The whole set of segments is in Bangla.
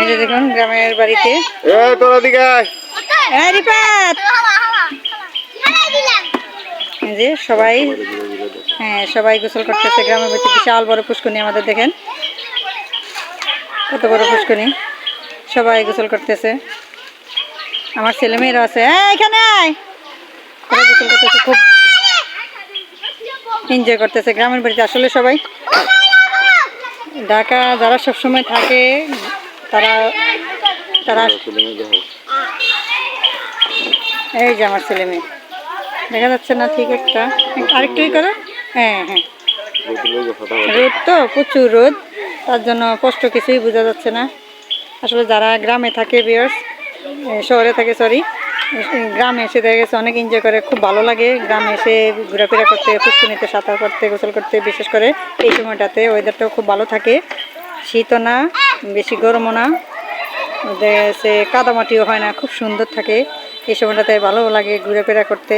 এই যে দেখুন গ্রামের বাড়িতে। যে সবাই হ্যাঁ সবাই গোসল করতেছে গ্রামের বাড়িতে। বিশাল বড় আমাদের দেখেন। কত বড় পুষ্করণী। সবাই গোসল করতেছে। আমার ছেলে মেয়েরা আছে। এই, এখানে গোসল করতেছে খুব এনজয় করতেছে গ্রামের বাড়িতে। আসলে সবাই ঢাকা যারা সবসময় থাকে তারা তারা এই যে আমার ছেলে মেয়ে। দেখা যাচ্ছে না, ঠিক একটা। আরেকটু ই করো। হ্যাঁ হ্যাঁ। রোদ তো, প্রচুর রোদ। তার জন্য কষ্ট কিছুই বোঝা যাচ্ছে না। আসলে যারা গ্রামে থাকে বিয়ার্স শহরে থাকে সরি গ্রামে এসে দেখা গেছে অনেক এনজয় করে। খুব ভালো লাগে গ্রামে এসে ঘোরাফেরা করতে পুষ্টি নিতে সাঁতার করতে গোসল করতে, বিশেষ করে এই সময়টাতে ওয়েদারটাও খুব ভালো থাকে। শীতও না বেশি গরমও না। গেছে কাদামাটিও হয় না, খুব সুন্দর থাকে। এই সময়টাতে ভালো লাগে ঘোরাফেরা করতে।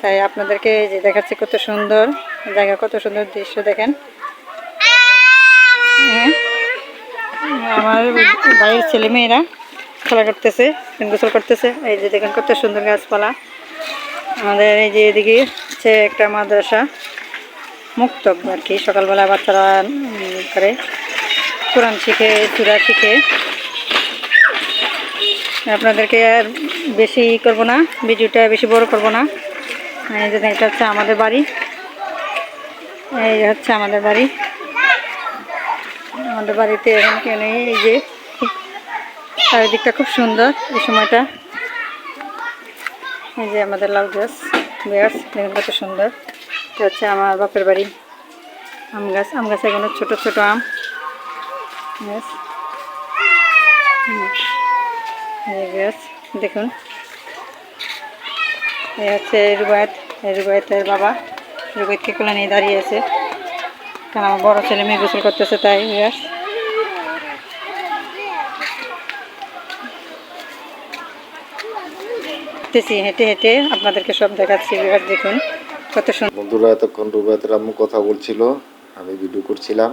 তাই আপনাদেরকে যে দেখাচ্ছি কত সুন্দর জায়গা, কত সুন্দর দৃশ্য দেখেন। হ্যাঁ আমার বাড়ির ছেলে মেয়েরা খেলা করতেছে গোসল করতেছে। এই যে দেখেন কত সুন্দর গাছপালা। আমাদের এই যে এদিকে হচ্ছে একটা মাদ্রাসা মুক্ত আর কি। সকালবেলা বাচ্চারা করে। কোরআন শিখে চূড়া শিখে। আপনাদেরকে আর বেশি করব না, ভিডিওটা বেশি বড় করব না। এই যে এটা হচ্ছে আমাদের বাড়ি। এই হচ্ছে আমাদের বাড়ি। আমাদের বাড়িতে এখন কেউ নেই, এই যে চারিদিকটা খুব সুন্দর এই সময়টা। এই যে আমাদের লাউ গাছ বেয়ার্স দেখুন কত সুন্দর। এটা হচ্ছে আমার বাপের বাড়ি। আম গাছ, আম গাছে এগুলো ছোটো ছোটো আম। গাছ গাছ দেখুন। এই হচ্ছে রুবায়ত। রুবায়তের বাবা রুবায়তকে কোলে নিয়ে দাঁড়িয়ে আছে। কারণ আমার বড় ছেলে মেয়ে গোসল করতেছে তাই গাছ হেঁটেছি হেঁটে হেঁটে আপনাদেরকে সব দেখাচ্ছি বিরাট দেখুন। কত সুন্দর বন্ধুরা, এতক্ষণ রুবায়তের আম্মু কথা বলছিল, আমি ভিডিও করছিলাম।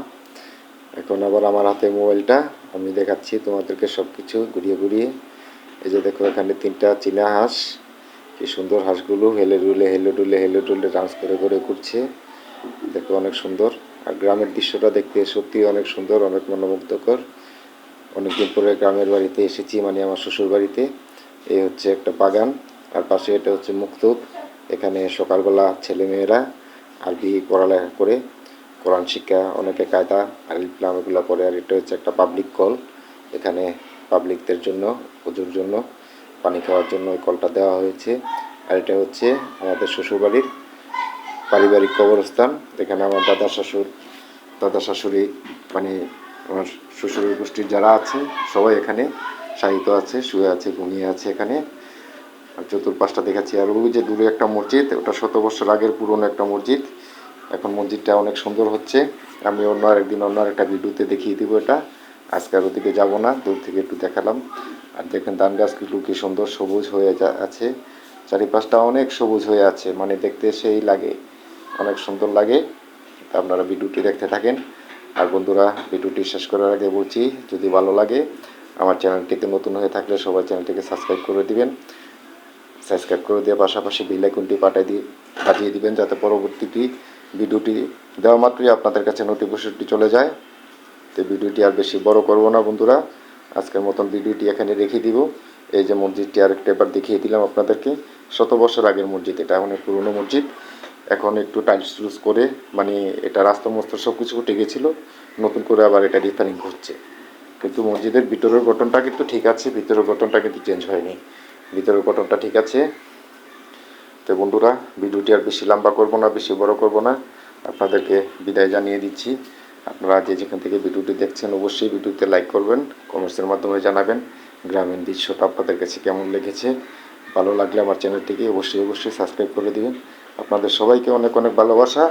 এখন আবার আমার হাতে মোবাইলটা। আমি দেখাচ্ছি তোমাদেরকে সব কিছু ঘুরিয়ে ঘুরিয়ে। এই যে দেখো, এখানে তিনটা চীনা হাঁস। কি সুন্দর হাঁসগুলো হেলে ডুলে হেলে ডুলে হেলে ডুলে ডান্স করে করে করছে দেখো অনেক সুন্দর। আর গ্রামের দৃশ্যটা দেখতে সত্যি অনেক সুন্দর, অনেক মনোমুগ্ধকর। অনেকদিন পরে গ্রামের বাড়িতে এসেছি মানে আমার শ্বশুর বাড়িতে এই হচ্ছে একটা বাগান। আর পাশে এটা হচ্ছে মুক্তব এখানে সকালবেলা ছেলেমেয়েরা আরবি পড়ালেখা করে কোরআন শিক্ষা, অনেকে কায়দা আলিফলাম এগুলো পড়ে আর এটা হচ্ছে একটা পাবলিক কল এখানে পাবলিকদের জন্য পুজোর জন্য পানি খাওয়ার জন্য ওই কলটা দেওয়া হয়েছে। আর এটা হচ্ছে আমাদের শ্বশুরবাড়ির পারিবারিক কবরস্থান। এখানে আমার দাদা শ্বশুর দাদা শাশুড়ি মানে আমার শ্বশুরের গোষ্ঠীর যারা আছে, সবাই এখানে শায়িত আছে, শুয়ে আছে, ঘুমিয়ে আছে এখানে। আর চতুর্পাশটা দেখাচ্ছি। আর ওই যে দূরে একটা মসজিদ, ওটা শত বছর আগের পুরনো একটা মসজিদ। এখন মসজিদটা অনেক সুন্দর হচ্ছে। আমি অন্য আরেকদিন অন্য আরেকটা ভিডিওতে দেখিয়ে দিব এটা। আজকে আর ওদিকে যাব না, দূর থেকে একটু দেখালাম। আর দেখেন ধান গাছগুলো কি সুন্দর সবুজ হয়ে আছে। চারিপাশটা অনেক সবুজ হয়ে আছে মানে দেখতে সেই লাগে, অনেক সুন্দর লাগে। তা আপনারা ভিডিওটি দেখতে থাকেন। আর বন্ধুরা, ভিডিওটি শেষ করার আগে বলছি, যদি ভালো লাগে, আমার চ্যানেলটিতে নতুন হয়ে থাকলে সবাই চ্যানেলটিকে সাবস্ক্রাইব করে দিবেন। সাবস্ক্রাইব করে দিয়ে পাশাপাশি বেল আইকনটি পাঠিয়ে দিয়ে বাজিয়ে দিবেন যাতে পরবর্তীটি ভিডিওটি দেওয়া মাত্রই আপনাদের কাছে নোটিফিকেশনটি চলে যায়। তো ভিডিওটি আর বেশি বড় করব না বন্ধুরা। আজকের মতন ভিডিওটি এখানে রেখে দিব। এই যে মসজিদটি আরেকটা এবার দেখিয়ে দিলাম আপনাদেরকে। শত বছর আগের মসজিদ, এটা অনেক পুরনো মসজিদ। এখন একটু টাইলস টুলস করে মানে এটা রাস্তা মস্ত সব কিছু উঠে গেছিল। নতুন করে আবার এটা রিপেয়ারিং হচ্ছে। কিন্তু মসজিদের ভিতরের গঠনটা কিন্তু ঠিক আছে, ভিতরের গঠনটা কিন্তু চেঞ্জ হয়নি। ভিতরের গঠনটা ঠিক আছে। তো বন্ধুরা, ভিডিওটি আর বেশি লম্বা করব না, বেশি বড় করব না। আপনাদেরকে বিদায় জানিয়ে দিচ্ছি। আপনারা যে যেখান থেকে ভিডিওটি দেখছেন, অবশ্যই ভিডিওতে লাইক করবেন কমেন্টসের মাধ্যমে জানাবেন, গ্রামীণ দৃশ্যটা আপনাদের কাছে কেমন লেগেছে। ভালো লাগলে আমার চ্যানেলটিকে অবশ্যই অবশ্যই সাবস্ক্রাইব করে দিবেন। আপনাদের সবাইকে অনেক অনেক ভালোবাসা।